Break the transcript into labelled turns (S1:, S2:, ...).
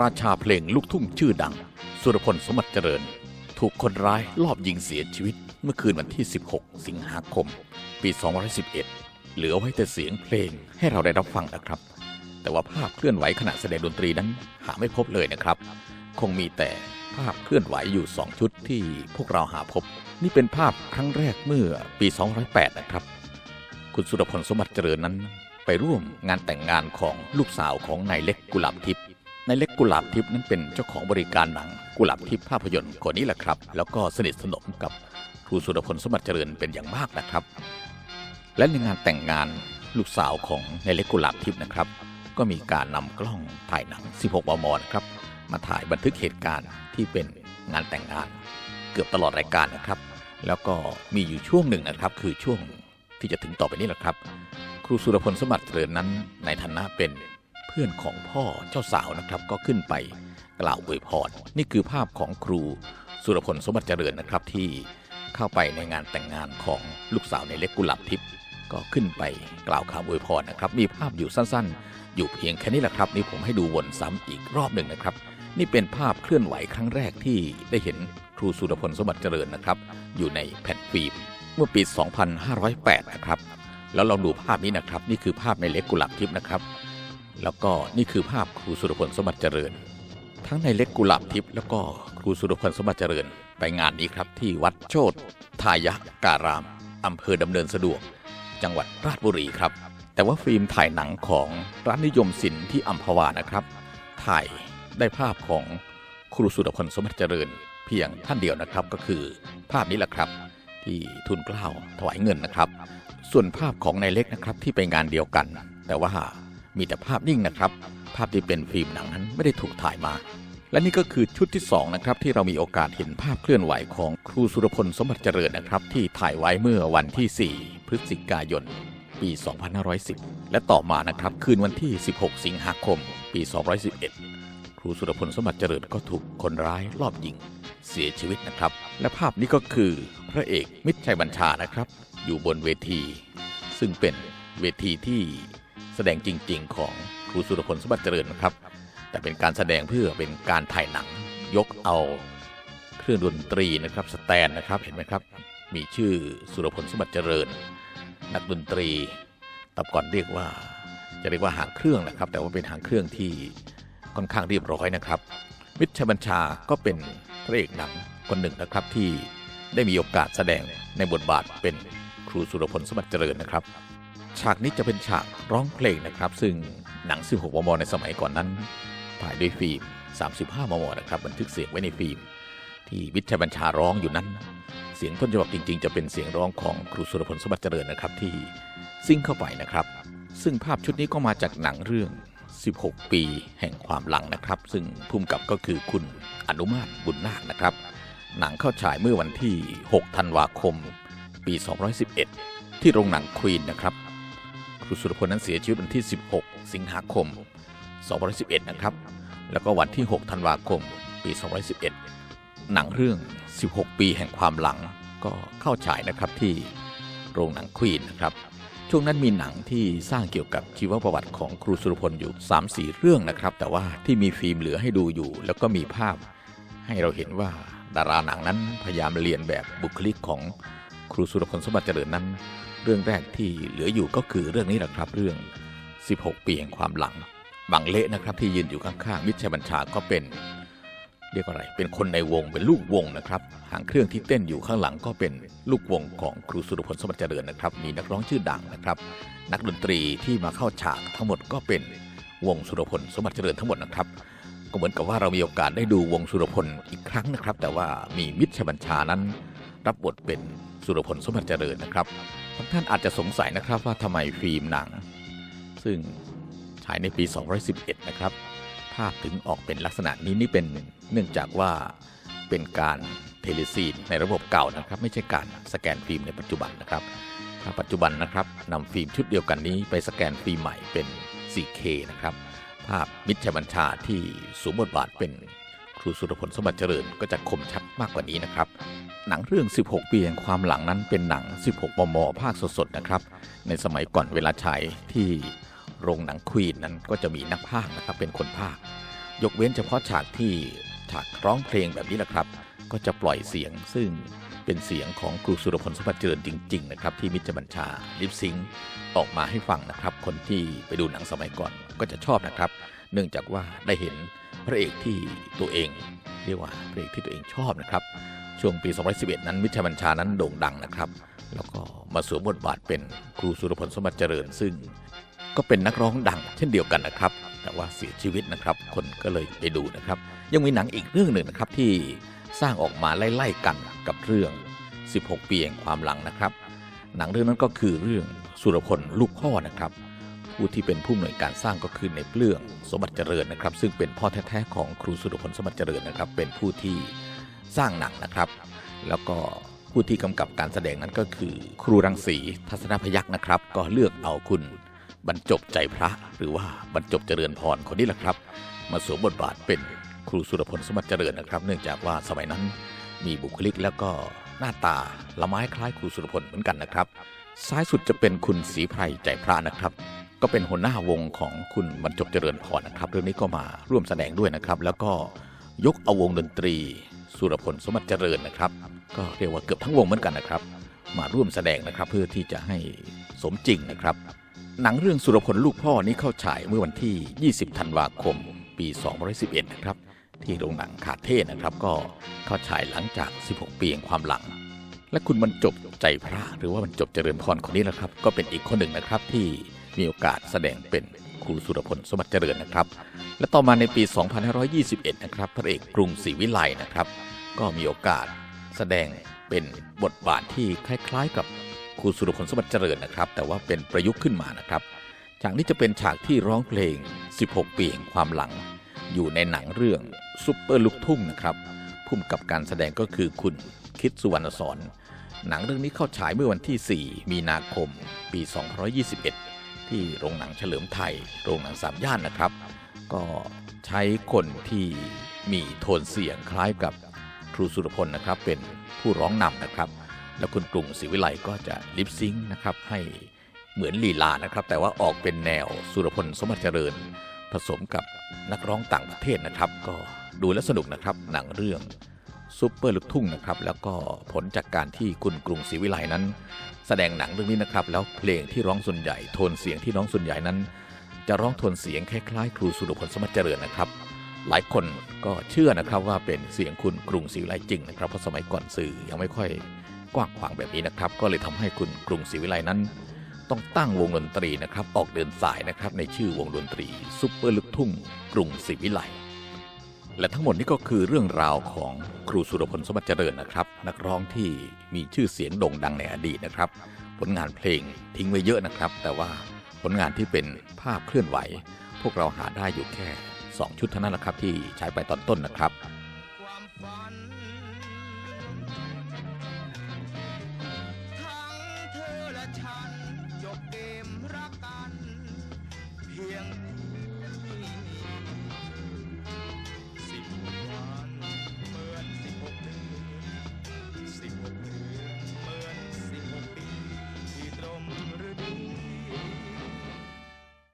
S1: ราชาเพลงลูกทุ่งชื่อดัง สุรพลสมบัติเจริญ ถูกคนร้ายลอบยิงเสียชีวิตเมื่อคืนวันที่ 16 สิงหาคม ปี 2511 เหลือไว้แต่เสียงเพลงให้เราได้รับฟังนะครับ แต่ว่าภาพเคลื่อนไหวขณะแสดงดนตรีนั้นหาไม่พบเลยนะครับ คงมีแต่ภาพเคลื่อนไหวอยู่ 2 ชุดที่พวกเราหาพบ นี่เป็นภาพครั้งแรกเมื่อปี 2008 นะครับ คุณสุรพลสมบัติเจริญนั้น ไปร่วมงานแต่งงานของลูกสาวของนายเล็กกุหลาบทิพย์ นายเล็กกุหลาบทิพย์นั้นเป็นเจ้าของบริการหนังกุหลาบทิพย์ภาพยนตร์คนนี้แหละครับ แล้วก็สนิทสนมกับครูสุรพลสมบัติเจริญเป็นอย่างมากนะครับ และในงานแต่งงานลูกสาวของนายเล็กกุหลาบทิพย์นะครับ ก็มีการนำกล้องถ่ายหนัง 16 มมนะครับ มาถ่ายบันทึกเหตุการณ์ที่เป็นงานแต่งงาน เกือบตลอดรายการนะครับ แล้วก็มีอยู่ช่วงหนึ่งนะครับ คือช่วงที่จะถึงต่อไปนี้แหละครับ ครูสุรพลสมบัติเจริญนั้น ในฐานะเป็น เพื่อนของพ่อเจ้าสาวนะครับก็ขึ้นไปกล่าวอวยพรนี่คือภาพของครูสุรพลสมบัติเจริญนะครับที่เข้าไปในงานแต่งงานของลูกสาวในเล็กกุหลาบทิพย์ก็ขึ้นไปกล่าวคำอวยพรนะครับ มีภาพอยู่สั้นๆ อยู่เพียงแค่นี้แหละครับ นี่ผมให้ดูวนซ้ำอีกรอบหนึ่งนะครับ นี่เป็นภาพเคลื่อนไหวครั้งแรกที่ได้เห็นครูสุรพลสมบัติเจริญนะครับ อยู่ในแผ่นฟิล์มเมื่อปี 2508 นะครับ แล้วลองดูภาพนี้นะครับ นี่คือภาพในเล็กกุหลาบทิพย์นะครับ แล้วก็นี่คือภาพครูสุรพลสมบัติเจริญ ทั้งในเล็กกุหลาบทิพย์แล้วก็ครูสุรพลสมบัติเจริญ ไปงานนี้ครับที่วัดโชตทายะการามอำเภอดำเนินสะดวก จังหวัดราชบุรีครับ แต่ว่าฟิล์มถ่ายหนังของร้านนิยมศิลป์ที่อัมพวานะครับ ถ่ายได้ภาพของครูสุรพลสมบัติเจริญ เพียงท่านเดียวนะครับก็คือภาพนี้แหละครับที่ทุนเกล้าถวายเงินนะครับ ส่วนภาพของนายเล็กนะครับที่ไปงานเดียวกัน แต่ว่า มีแต่ภาพนิ่งนะครับ ภาพที่เป็นฟิล์มหนังนั้นไม่ได้ถูกถ่ายมา และนี่ก็คือชุดที่2นะครับที่เรามีโอกาสเห็นภาพเคลื่อนไหวของครูสุรพลสมบัติเจริญนะครับ ที่ถ่ายไว้เมื่อวันที่ 4 พฤศจิกายน ปี 2510 และต่อมานะครับคืนวันที่ 16 สิงหาคม ปี 211 ครูสุรพลสมบัติเจริญก็ถูกคนร้ายลอบยิงเสียชีวิตนะครับ และภาพนี้ก็คือพระเอกมิตรชัยบัญชานะครับ อยู่บนเวที ซึ่งเป็นเวทีที่ แสดงจริง ๆ ของครูสุรพลสมบัติเจริญนะครับ แต่เป็นการแสดงเพื่อเป็นการถ่ายหนังยกเอาเครื่องดนตรีนะครับสแตนนะครับเห็นไหมครับมีชื่อสุรพลสมบัติเจริญ นักดนตรีตับก่อนเรียกว่า จะเรียกว่าหางเครื่องนะครับ แต่ว่าเป็นหางเครื่องที่ค่อนข้างเรียบร้อยนะครับมิตรชัยบัญชาก็เป็นพระเอกหนังคนหนึ่งนะครับที่ได้มีโอกาสแสดงในบทบาทเป็นครูสุรพลสมบัติเจริญนะครับ ฉากนี้จะเป็นฉากร้องเพลงนะครับ ซึ่งหนัง 16 มม ในสมัยก่อนนั้น ถ่ายด้วยฟิล์ม 35 มม นะครับ บันทึกเสียงไว้ในฟิล์ม ที่วิทยบัญชาร้องอยู่นั้น เสียงต้นฉบับจริง ๆ จะเป็นเสียงร้องของครูสุรพลสมบัติเจริญนะครับที่ซิ่งเข้าไปนะครับ ซึ่งภาพชุดนี้ก็มาจากหนังเรื่อง 16 ปีแห่งความหลังนะครับ ซึ่งภูมิกับก็คือคุณอนุมาตบุญนาคนะครับ หนังเข้าฉายเมื่อวันที่ 6 ธันวาคม ปี2011 ที่โรงหนังควีนนะครับ ครูสุรพลนั้นเสียชีวิตวันที่ 16 สิงหาคม 2011 นะครับ แล้วก็วันที่ 6 ธันวาคม ปี 2011 หนังเรื่อง 16 ปีแห่งความหลังก็เข้าฉายนะครับที่โรงหนังควีนนะครับ ช่วงนั้นมีหนังที่สร้างเกี่ยวกับชีวประวัติของครูสุรพลอยู่ 3-4 เรื่องนะครับ แต่ว่าที่มีฟิล์มเหลือให้ดูอยู่ แล้วก็มีภาพให้เราเห็นว่าดาราหนังนั้นพยายามเรียนแบบบุคลิกของครูสุรพลสมบัติเจริญนั้น เรื่องแรกที่เหลืออยู่ก็คือเรื่องนี้แหละครับ เรื่อง 16 ปีแห่งความหลังบังเละนะครับที่ยืนอยู่ข้างๆมิตรชัยบัญชาก็เป็น เรียกว่าอะไร เป็นคนในวงเป็นลูกวงนะครับหางเครื่องที่เต้นอยู่ข้างหลังก็เป็นลูกวงของครูสุรพลสมบัติเจริญนะครับ มีนักร้องชื่อดังนะครับ นักดนตรีที่มาเข้าฉากทั้งหมดก็เป็นวงสุรพลสมบัติเจริญทั้งหมดนะครับ ก็เหมือนกับว่าเรามีโอกาสได้ดูวงสุรพลอีกครั้งนะครับ แต่ว่ามีมิตรชัยบัญชานั้น รับบทเป็นสุรพลสมบัติเจริญนะครับบางท่านอาจจะสงสัยนะครับว่าทำไมฟิล์มหนัง ซึ่งฉายในปี 2011 นะครับภาพถึงออกเป็นลักษณะนี้นี่เป็นเนื่องจากว่าเป็นการเทเลซีนในระบบเก่านะครับ ไม่ใช่การสแกนฟิล์มในปัจจุบันนะครับถ้าปัจจุบันนะครับนำฟิล์มชุดเดียวกันนี้ไปสแกนฟิล์มใหม่เป็น 4K นะครับ ภาพมิตรชัยบัญชาที่สวมบทบาทเป็น ครูสุรพลสมบัติเจริญก็จะคมชัดมากกว่านี้นะครับ หนังเรื่อง 16 ปีแห่งความหลังนั้นเป็นหนัง 16 มม ภาคสดๆนะครับ ในสมัยก่อนเวลาฉายที่โรงหนังควีนนั้นก็จะมีนักพากย์นะครับเป็นคนพากย์ยกเว้นเฉพาะฉากที่ฉากร้องเพลงแบบนี้แหละครับ ก็จะปล่อยเสียงซึ่งเป็นเสียงของครูสุรพลสมบัติเจริญจริง ๆ นะครับ ที่มิตรบัญชาลิปซิงออกมาให้ฟังนะครับ คนที่ไปดูหนังสมัยก่อนก็จะชอบนะครับ เนื่องจากว่าได้เห็น ระเอกที่ตัวเองเรียกว่าพระเอกที่ตัวเองชอบนะครับ ช่วงปี 2011 นั้นมิตรบัญชานั้นโด่งดังนะครับ แล้วก็มาสวมบทบาทเป็นครูสุรพลสมบัติเจริญ ซึ่งก็เป็นนักร้องดังเช่นเดียวกันนะครับ แต่ว่าเสียชีวิตนะครับ คนก็เลยไปดูนะครับ ยังมีหนังอีกเรื่องหนึ่งนะครับที่สร้างออกมาไล่ๆกันกับเรื่อง 16 ปีแห่งความหลังนะครับ หนังเรื่องนั้นก็คือเรื่องสุรพลลูกพ่อนะครับ ผู้ที่เป็นผู้อำนวยการสร้างก็คือในเปลื้องสมบัติเจริญนะครับ ซึ่งเป็นพ่อแท้ๆของครูสุรพลสมบัติเจริญนะครับ เป็นผู้ที่สร้างหนังนะครับ แล้วก็ผู้ที่กำกับการแสดงนั้นก็คือ ครูรังสีทัศนพยักษ์นะครับ ก็เลือกเอาคุณบรรจบใจพระ หรือว่าบรรจบเจริญพรคนนี้แหละครับ มาสวมบทบาทเป็นครูสุรพลสมบัติเจริญนะครับ เนื่องจากว่าสมัยนั้นมีบุคลิกแล้วก็หน้าตาละไม้คล้ายครูสุรพลเหมือนกันนะครับ ซ้ายสุดจะเป็นคุณศรีไพรใจพระนะครับ ก็เป็นหัวหน้าวงของคุณบรรจบเจริญพรนะครับ เรื่องนี้ก็มาร่วมแสดงด้วยนะครับ แล้วก็ยกเอาวงดนตรี สุรพลสมบัติเจริญนะครับ ก็เรียกว่าเกือบทั้งวงเหมือนกันนะครับ มาร่วมแสดงนะครับเพื่อที่จะให้สมจริงนะครับ หนังเรื่องสุรพลลูกพ่อนี้เข้าฉายเมื่อวันที่ 20 ธันวาคม ปี2011 นะครับ ที่โรงหนังขาเทศนะครับ ก็เข้าฉายหลังจาก 16 ปีแห่งความหลัง และคุณบรรจบใจพระหรือว่าบรรจบเจริญพรคนนี้นะครับ ก็เป็นอีกคนหนึ่งนะครับที่ มีโอกาสแสดงเป็นครูสุรพลสมบัติเจริญนะครับ และต่อมาในปี 2521 นะครับพระเอกกรุงศรีวิไลนะครับ ก็มีโอกาสแสดงเป็นบทบาทที่คล้ายๆ กับครูสุรพลสมบัติเจริญนะครับ แต่ว่าเป็นประยุกต์ขึ้นมานะครับฉากนี้จะเป็นฉากที่ร้องเพลง 16 ปีแห่งความหลัง อยู่ในหนังเรื่องซุปเปอร์ลูกทุ่งนะครับพุ่มกับการแสดงก็คือคุณคิดสุวรรณสอนหนังเรื่องนี้เข้าฉายเมื่อวันที่ 4 มีนาคม ปี2021 ที่โรงหนังเฉลิมไทย โรงหนังสามย่านนะครับ ก็ใช้คนที่มีโทนเสียงคล้ายกับครูสุรพลนะครับ เป็นผู้ร้องนำนะครับ แล้วคุณกรุงศรีวิไลก็จะลิปซิงนะครับให้เหมือนลีลานะครับ แต่ว่าออกเป็นแนวสุรพลสมบัติเจริญ ผสมกับนักร้องต่างประเทศนะครับ ก็ดูและสนุกนะครับหนังเรื่อง ซุปเปอร์ลูกทุ่งนะครับ แล้วก็ผลจากการที่คุณกรุงศรีวิไลนั้น แสดงหนังเรื่องนี้นะครับ แล้วเพลงที่ร้องส่วนใหญ่โทนเสียงที่ร้องส่วนใหญ่นั้น จะร้องโทนเสียงคล้ายๆ ครูสุรพลสมบัติเจริญนะครับ หลายคนก็เชื่อนะครับว่าเป็นเสียงคุณกรุงศรีวิไลจริงนะครับเพราะสมัยก่อนสื่อยังไม่ค่อยกว้างขวางแบบนี้นะครับ ก็เลยทำให้คุณกรุงศรีวิไลนั้น ต้องตั้งวงดนตรีนะครับ ออกเดินสายนะครับในชื่อวงดนตรีซุปเปอร์ลูกทุ่ง กรุงศรีวิไล และทั้งหมดนี้ก็คือเรื่องราวของครูสุรพลสมบัติเจริญนะครับ นักร้องที่มีชื่อเสียงโด่งดังในอดีตนะครับ ผลงานเพลงทิ้งไว้เยอะนะครับ แต่ว่าผลงานที่เป็นภาพเคลื่อนไหว พวกเราหาได้อยู่แค่ 2 ชุดเท่านั้นแหละครับ ที่ใช้ไปตอนต้นนะครับ
S2: ความฝัน